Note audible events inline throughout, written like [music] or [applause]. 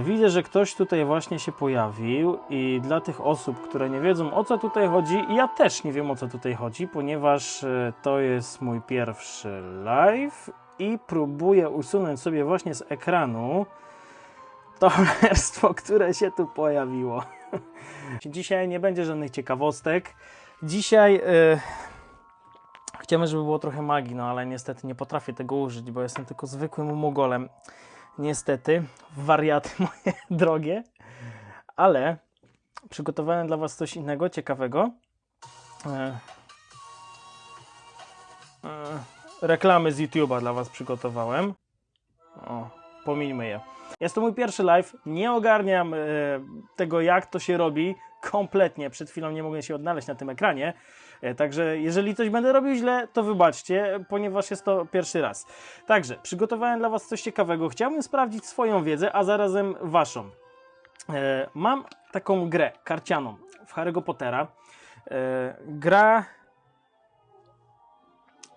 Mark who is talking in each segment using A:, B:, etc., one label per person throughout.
A: Widzę, że ktoś tutaj właśnie się pojawił i dla tych osób, które nie wiedzą o co tutaj chodzi, ja też nie wiem o co tutaj chodzi, ponieważ e, to jest mój pierwszy live i próbuję usunąć sobie właśnie z ekranu to cholerstwo, [laughs] które się tu pojawiło. [laughs] Dzisiaj nie będzie żadnych ciekawostek. Dzisiaj e, chciałbym, żeby było trochę magii, no ale niestety nie potrafię tego użyć, bo jestem tylko zwykłym mogolem. Niestety, wariaty [laughs] moje drogie, ale przygotowałem dla Was coś innego, ciekawego. E, e, reklamy z YouTube'a dla Was przygotowałem. O, je. Jest to mój pierwszy live. Nie ogarniam e, tego, jak to się robi. Kompletnie. Przed chwilą nie mogłem się odnaleźć na tym ekranie. E, Także jeżeli coś będę robił źle, to wybaczcie, ponieważ jest to pierwszy raz. Także przygotowałem dla Was coś ciekawego. Chciałbym sprawdzić swoją wiedzę, a zarazem Waszą. E, Mam taką grę karcianą w Harry'ego Pottera. E, Gra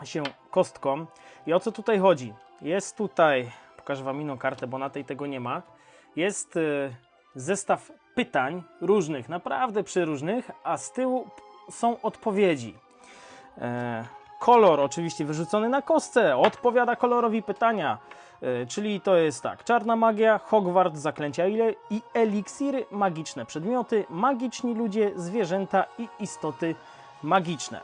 A: się kostką. I o co tutaj chodzi? Jest tutaj, pokażę Wam inną kartę, bo na tej tego nie ma. Jest zestaw pytań różnych, naprawdę przeróżnych, a z tyłu są odpowiedzi. E, kolor oczywiście wyrzucony na kostce odpowiada kolorowi pytania. E, czyli to jest tak: czarna magia, Hogwart, zaklęcia i eliksiry, magiczne przedmioty, magiczni ludzie, zwierzęta i istoty magiczne.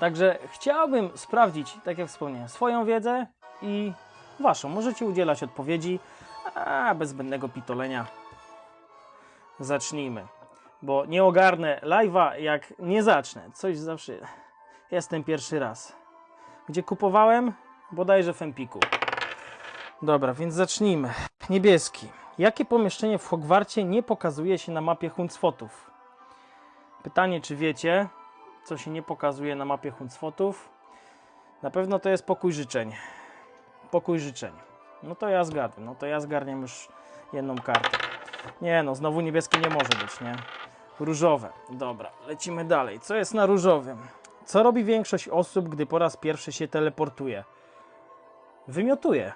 A: Także chciałbym sprawdzić, tak jak wspomniałem, swoją wiedzę i waszą. Możecie udzielać odpowiedzi, a bez zbędnego pitolenia zacznijmy. Bo nie ogarnę live'a, jak nie zacznę. Coś zawsze. Jestem pierwszy raz. Gdzie kupowałem? Bodajże w Empiku. Dobra, więc zacznijmy. Niebieski. Jakie pomieszczenie w Hogwarcie nie pokazuje się na mapie Huncfotów? Pytanie, czy wiecie, co się nie pokazuje na mapie Huncfotów? Na pewno to jest pokój życzeń. Pokój życzeń. No to ja zgadłem. No to ja zgarniam już jedną kartę. Nie no, znowu niebieskie nie może być, nie? Różowe. Dobra, lecimy dalej. Co jest na różowym? Co robi większość osób, gdy po raz pierwszy się teleportuje? Wymiotuje.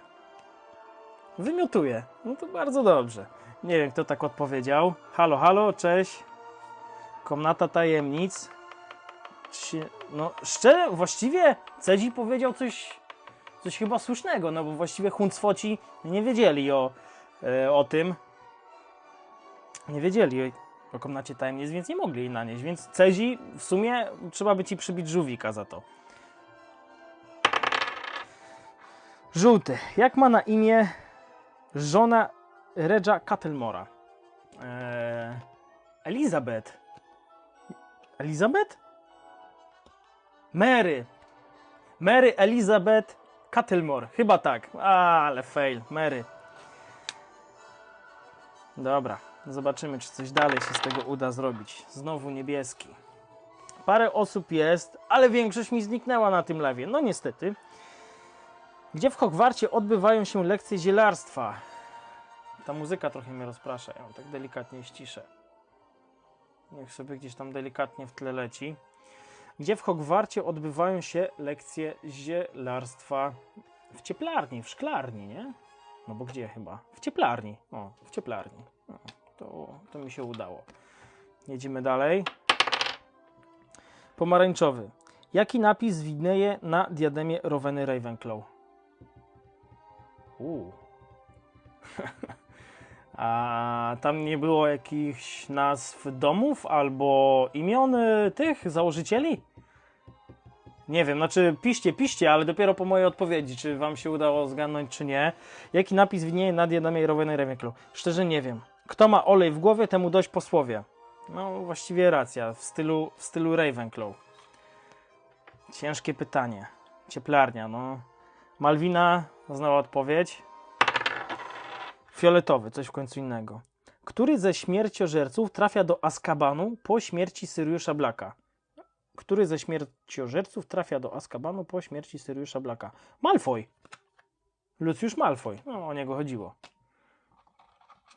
A: Wymiotuje. No to bardzo dobrze. Nie wiem, kto tak odpowiedział. Halo, halo, cześć. Komnata tajemnic. No, szczerze, właściwie Cedzi powiedział coś, coś chyba słusznego, no bo właściwie Huncwoci nie wiedzieli o, e, o tym. Nie wiedzieli o, komnacie tajemnic, więc nie mogli jej nanieść. Więc Cezi w sumie trzeba by ci przybić żółwika za to. Żółty. Jak ma na imię żona Redża Catelmora? Eee, Elizabeth. Elizabeth? Mary. Mary Elizabeth Catelmore. Chyba tak. A, ale fail. Mary. Dobra. Zobaczymy, czy coś dalej się z tego uda zrobić. Znowu niebieski. Parę osób jest, ale większość mi zniknęła na tym lewie. No niestety. Gdzie w Hogwarcie odbywają się lekcje zielarstwa? Ta muzyka trochę mnie rozprasza. Ja tak delikatnie ściszę. Niech sobie gdzieś tam delikatnie w tle leci. Gdzie w Hogwarcie odbywają się lekcje zielarstwa? W cieplarni, w szklarni, nie? No bo gdzie chyba? W cieplarni. O, w cieplarni. O, to, to mi się udało. Jedziemy dalej. Pomarańczowy. Jaki napis widnieje na diademie Roweny Ravenclaw? Uuu. [laughs] A tam nie było jakichś nazw domów albo imion y, tych założycieli? Nie wiem, znaczy piszcie, piszcie, ale dopiero po mojej odpowiedzi, czy wam się udało zgadnąć, czy nie. Jaki napis widnieje na diademie Roweny Ravenclaw? Szczerze nie wiem. Kto ma olej w głowie, temu dość posłowie. No, właściwie racja, w stylu, w stylu Ravenclaw. Ciężkie pytanie. Cieplarnia, no. Malwina znała odpowiedź. Fioletowy, coś w końcu innego. Który ze śmierciożerców trafia do Azkabanu po śmierci Syriusza Blaka? Który ze śmierciożerców trafia do Azkabanu po śmierci Syriusza Blaka? Malfoy. Lucius Malfoy. No, o niego chodziło.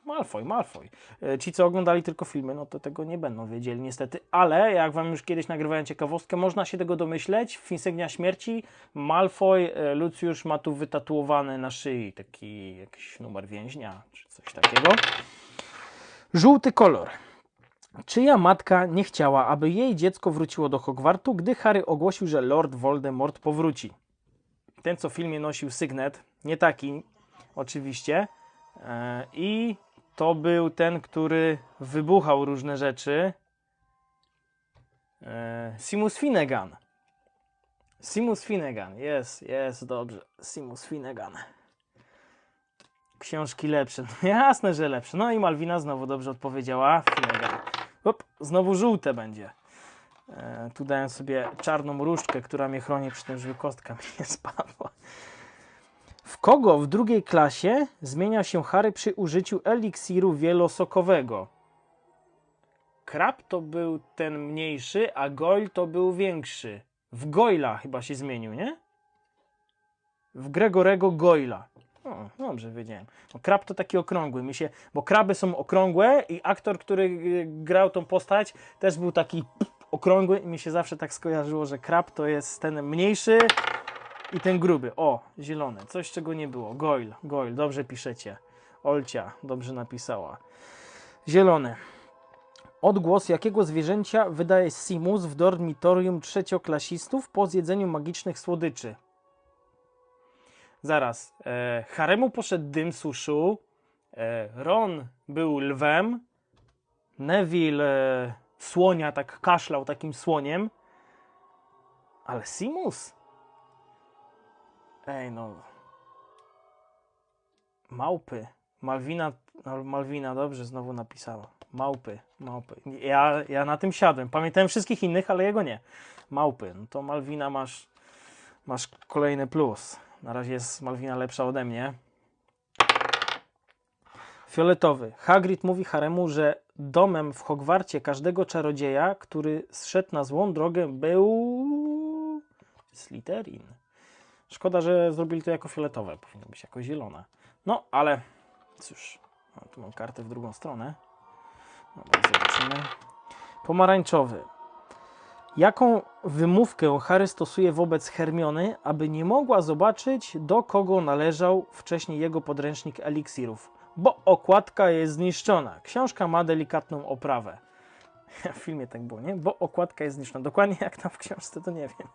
A: Malfoy, Malfoy. E, Ci, co oglądali tylko filmy, no to tego nie będą wiedzieli niestety, ale jak wam już kiedyś nagrywałem ciekawostkę, można się tego domyśleć. W Insygnia Śmierci Malfoy, e, Lucius ma tu wytatuowany na szyi taki jakiś numer więźnia, czy coś takiego. Żółty kolor. Czyja matka nie chciała, aby jej dziecko wróciło do Hogwartu, gdy Harry ogłosił, że Lord Voldemort powróci? Ten, co w filmie nosił sygnet, nie taki, oczywiście. E, I to był ten, który wybuchał różne rzeczy. E, Simus Finnegan. Simus Finnegan, jest, jest, dobrze. Simus Finnegan. Książki lepsze. [laughs] No jasne, że lepsze. No i Malwina znowu dobrze odpowiedziała. Finnegan. Znowu żółte będzie. E, tu dałem sobie czarną różdżkę, która mnie chroni przy tym, żeby kostka mi nie spadła. W kogo w drugiej klasie zmienia się Harry przy użyciu eliksiru wielosokowego? Krab to był ten mniejszy, a Goyle to był większy. W Goyla chyba się zmienił, nie? W Gregorego Goyla. O, dobrze wiedziałem. No, krab to taki okrągły. Mi się, bo kraby są okrągłe i aktor, który y, grał tą postać, też był taki okrągły i mi się zawsze tak skojarzyło, że krab to jest ten mniejszy i ten gruby. O, zielony. Coś, czego nie było. Goyle, Goyle, dobrze piszecie. Olcia, dobrze napisała. Zielony. Odgłos jakiego zwierzęcia wydaje Simus w dormitorium trzecioklasistów po zjedzeniu magicznych słodyczy? Zaraz. E, Haremu poszedł dym suszu. E, Ron był lwem. Neville e, słonia tak kaszlał takim słoniem. Ale Simus? Ej no. Małpy. Malwina, no, Malwina dobrze znowu napisała. Małpy, małpy. Ja, ja na tym siadłem. Pamiętałem wszystkich innych, ale jego nie. Małpy. No to Malwina masz, masz kolejny plus. Na razie jest Malwina lepsza ode mnie. Fioletowy. Hagrid mówi Haremu, że domem w Hogwarcie każdego czarodzieja, który zszedł na złą drogę, był Slytherin. Szkoda, że zrobili to jako fioletowe. Powinno być jako zielone. No, ale cóż. O, tu mam kartę w drugą stronę. Dobra, zobaczymy. Pomarańczowy. Jaką wymówkę Harry stosuje wobec Hermiony, aby nie mogła zobaczyć, do kogo należał wcześniej jego podręcznik eliksirów? Bo okładka jest zniszczona. Książka ma delikatną oprawę. [laughs] W filmie tak było, nie? Bo okładka jest zniszczona. Dokładnie jak tam w książce, to nie wiem.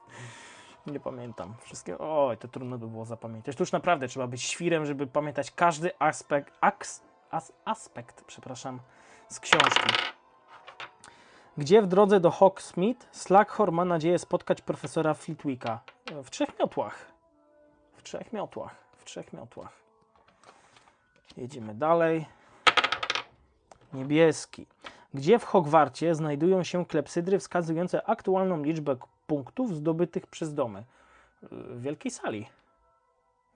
A: Nie pamiętam wszystkiego. Oj, to trudno by było zapamiętać. To już naprawdę trzeba być świrem, żeby pamiętać każdy aspekt, aks, as, aspekt, przepraszam, z książki. Gdzie w drodze do Hogsmeade Slughorn ma nadzieję spotkać profesora Flitwicka? W trzech miotłach. W trzech miotłach. W trzech miotłach. Jedziemy dalej. Niebieski. Gdzie w Hogwarcie znajdują się klepsydry wskazujące aktualną liczbę punktów zdobytych przez domy? W wielkiej sali.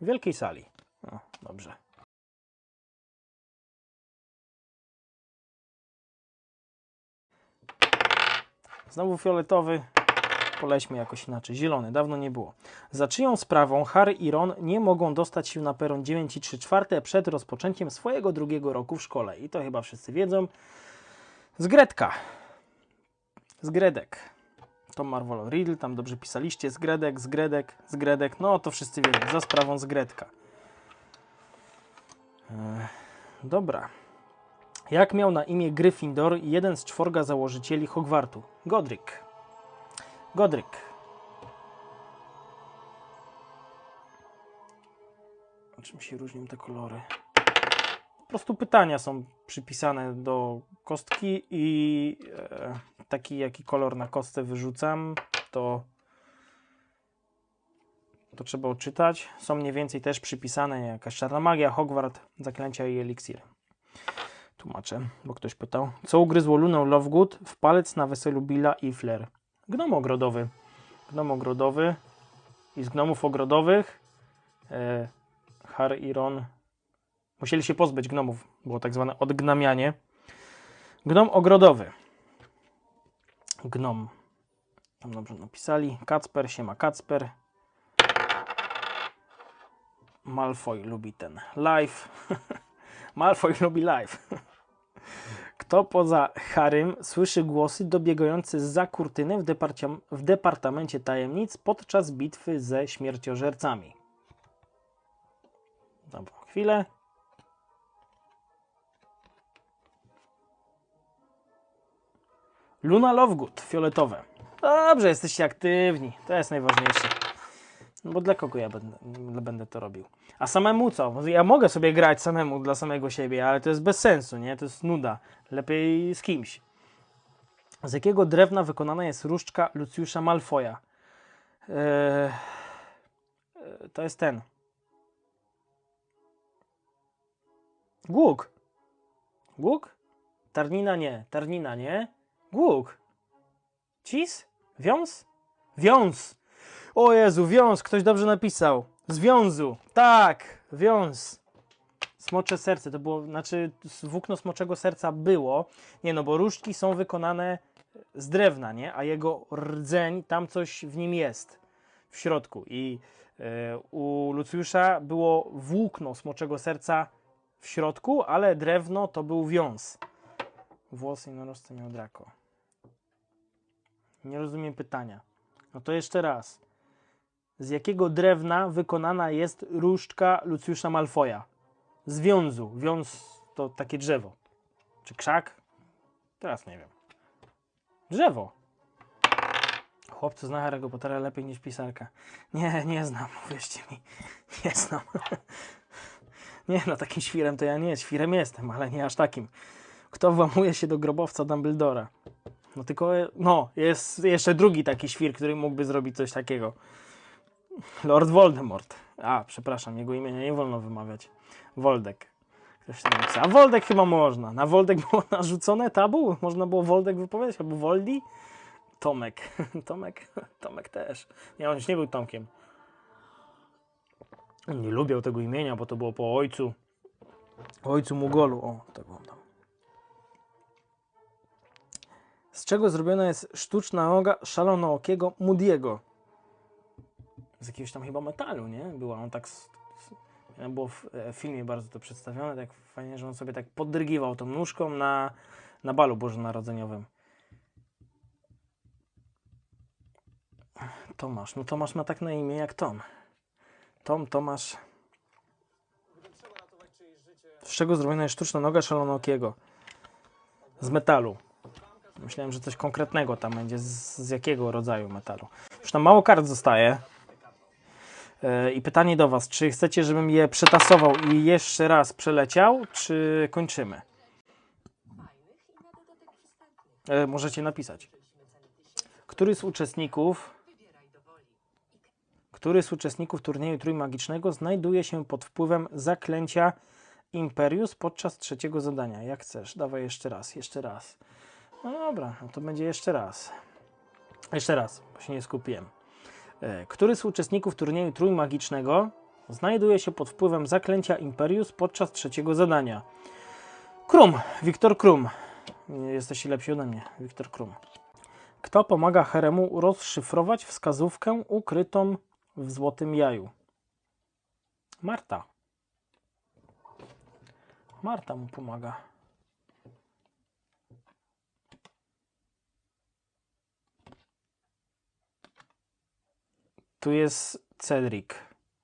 A: W wielkiej sali. O, dobrze. Znowu fioletowy. Polećmy jakoś inaczej. Zielony, dawno nie było. Za czyją sprawą Harry i Ron nie mogą dostać się na peron 9 i 3 czwarte przed rozpoczęciem swojego drugiego roku w szkole. I to chyba wszyscy wiedzą. Z Gretka. Z Gredek. Tom Marvolo Riddle, tam dobrze pisaliście. Z Gredek, z Gredek, z Gredek. No to wszyscy wiedzą. Za sprawą z Gredka. Ech, dobra. Jak miał na imię Gryffindor jeden z czworga założycieli Hogwartu? Godric. Godric. O czym się różnią te kolory? Po prostu pytania są przypisane do kostki i e, taki jaki kolor na kostce wyrzucam, to to trzeba odczytać. Są mniej więcej też przypisane jakaś czarna magia, Hogwart, zaklęcia i eliksir. Tłumaczę, bo ktoś pytał. Co ugryzło Lunę Lovegood w palec na weselu Billa i Flair? Gnom ogrodowy. Gnom ogrodowy. I z gnomów ogrodowych e, Harry i Ron musieli się pozbyć gnomów. Było tak zwane odgnamianie. Gnom ogrodowy. Gnom. Tam dobrze napisali. Kacper, siema Kacper. Malfoy lubi ten live. [laughs] Malfoy lubi live. [laughs] Kto poza Harrym słyszy głosy dobiegające za kurtyny w, deparcia- w Departamencie Tajemnic podczas bitwy ze śmierciożercami? Dobra, chwilę. Luna Lovegood, fioletowe. Dobrze, jesteście aktywni. To jest najważniejsze. No bo dla kogo ja będę, będę to robił? A samemu co? Ja mogę sobie grać samemu dla samego siebie, ale to jest bez sensu, nie? To jest nuda. Lepiej z kimś. Z jakiego drewna wykonana jest różdżka Lucjusza Malfoja? Eee, e, to jest ten. Głuk. Głuk? Tarnina nie. Tarnina nie. Głuk. Cis? Wiąz? Wiąz. O Jezu, wiąz. Ktoś dobrze napisał. Z wiązu. Tak, wiąz. Smocze serce. To było, znaczy włókno smoczego serca było. Nie no, bo różdżki są wykonane z drewna, nie? A jego rdzeń, tam coś w nim jest. W środku. I e, u Lucjusza było włókno smoczego serca w środku, ale drewno to był wiąz. Włosy jednorożce miał Draco. Nie rozumiem pytania. No to jeszcze raz. Z jakiego drewna wykonana jest różdżka Lucjusza Malfoja? Z wiązu. Wiąz to takie drzewo. Czy krzak? Teraz nie wiem. Drzewo. Chłopcu zna Harry'ego Pottera lepiej niż pisarka. Nie, nie znam, [laughs] uwierzcie mi. Nie znam. [laughs] Nie, no takim świrem to ja nie. Świrem jestem, ale nie aż takim. Kto włamuje się do grobowca Dumbledora? No tylko, no, jest jeszcze drugi taki świr, który mógłby zrobić coś takiego. Lord Voldemort. A, przepraszam, jego imienia nie wolno wymawiać. Woldek. Ktoś tam napisał. A Woldek chyba można. Na Woldek było [laughs] narzucone tabu? Można było Woldek wypowiedzieć? Albo Woldi? Tomek. [laughs] Tomek? [laughs] Tomek też. Nie, on już nie był Tomkiem. Nie lubiał tego imienia, bo to było po ojcu. Ojcu Mugolu. O, tak wygląda. Z czego zrobiona jest sztuczna noga szalonookiego Moody'ego? Z jakiegoś tam chyba metalu, nie? Była on tak... Było w e, filmie bardzo to przedstawione, tak fajnie, że on sobie tak podrygiwał tą nóżką na, na balu bożonarodzeniowym. Tomasz, no Tomasz ma tak na imię jak Tom. Tom, Tomasz. Z czego zrobiona jest sztuczna noga szalonookiego? Z metalu. Myślałem, że coś konkretnego tam będzie. Z, z jakiego rodzaju metalu? Już tam mało kart zostaje. E, I pytanie do Was, czy chcecie, żebym je przetasował i jeszcze raz przeleciał, czy kończymy? E, możecie napisać. Który z uczestników który z uczestników turnieju trójmagicznego znajduje się pod wpływem zaklęcia Imperius podczas trzeciego zadania? Jak chcesz, dawaj jeszcze raz, jeszcze raz. No dobra, no to będzie jeszcze raz. Jeszcze raz, bo się nie skupiłem. E, Który z uczestników turnieju trójmagicznego znajduje się pod wpływem zaklęcia Imperius podczas trzeciego zadania? Krum, Wiktor Krum. Nie Jesteście lepsi ode mnie, Wiktor Krum. Kto pomaga Heremu rozszyfrować wskazówkę ukrytą w złotym jaju? Marta. Marta mu pomaga. Tu jest Cedric.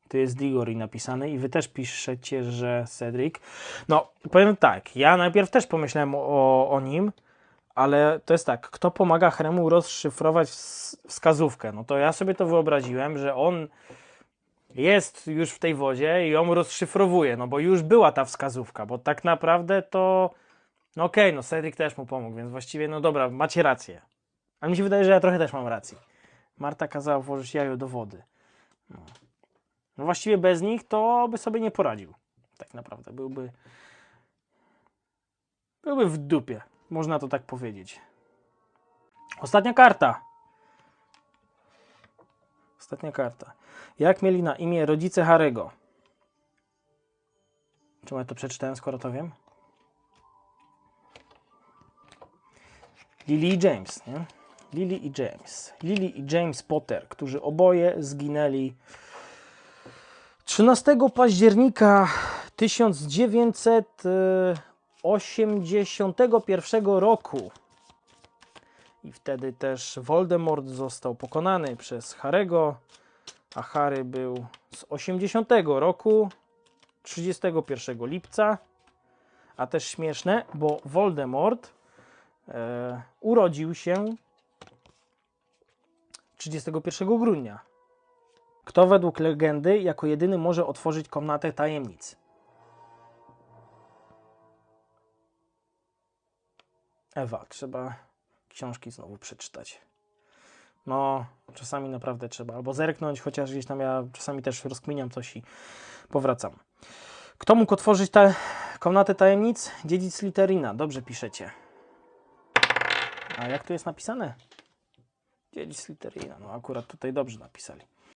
A: Tu jest Diggory napisane i wy też piszecie, że Cedric. No, powiem tak, ja najpierw też pomyślałem o, o nim, ale to jest tak, kto pomaga Hremu rozszyfrować ws- wskazówkę? No to ja sobie to wyobraziłem, że on jest już w tej wodzie i ją rozszyfrowuje, no bo już była ta wskazówka, bo tak naprawdę to no okej, no Cedric też mu pomógł, więc właściwie no dobra, macie rację. A mi się wydaje, że ja trochę też mam rację. Marta kazała włożyć jajo do wody. No. no właściwie bez nich to by sobie nie poradził. Tak naprawdę byłby byłby w dupie. Można to tak powiedzieć. Ostatnia karta. Ostatnia karta. Jak mieli na imię rodzice Harego? Czemu ja to przeczytałem, skoro to wiem? Lily James, nie? Lily i James. Lily i James Potter, którzy oboje zginęli 13 października 1981 roku. I wtedy też Voldemort został pokonany przez Harego, a Harry był z 80 roku, 31 lipca. A też śmieszne, bo Voldemort e, urodził się 31 grudnia. Kto według legendy jako jedyny może otworzyć komnatę tajemnic? Ewa, trzeba książki znowu przeczytać. No, czasami naprawdę trzeba. Albo zerknąć, chociaż gdzieś tam ja czasami też rozkminiam coś i powracam. Kto mógł otworzyć tę komnatę tajemnic? Dziedzic Literina. Dobrze piszecie. A jak tu jest napisane? Dziedzic Literina. No akurat tutaj dobrze napisali.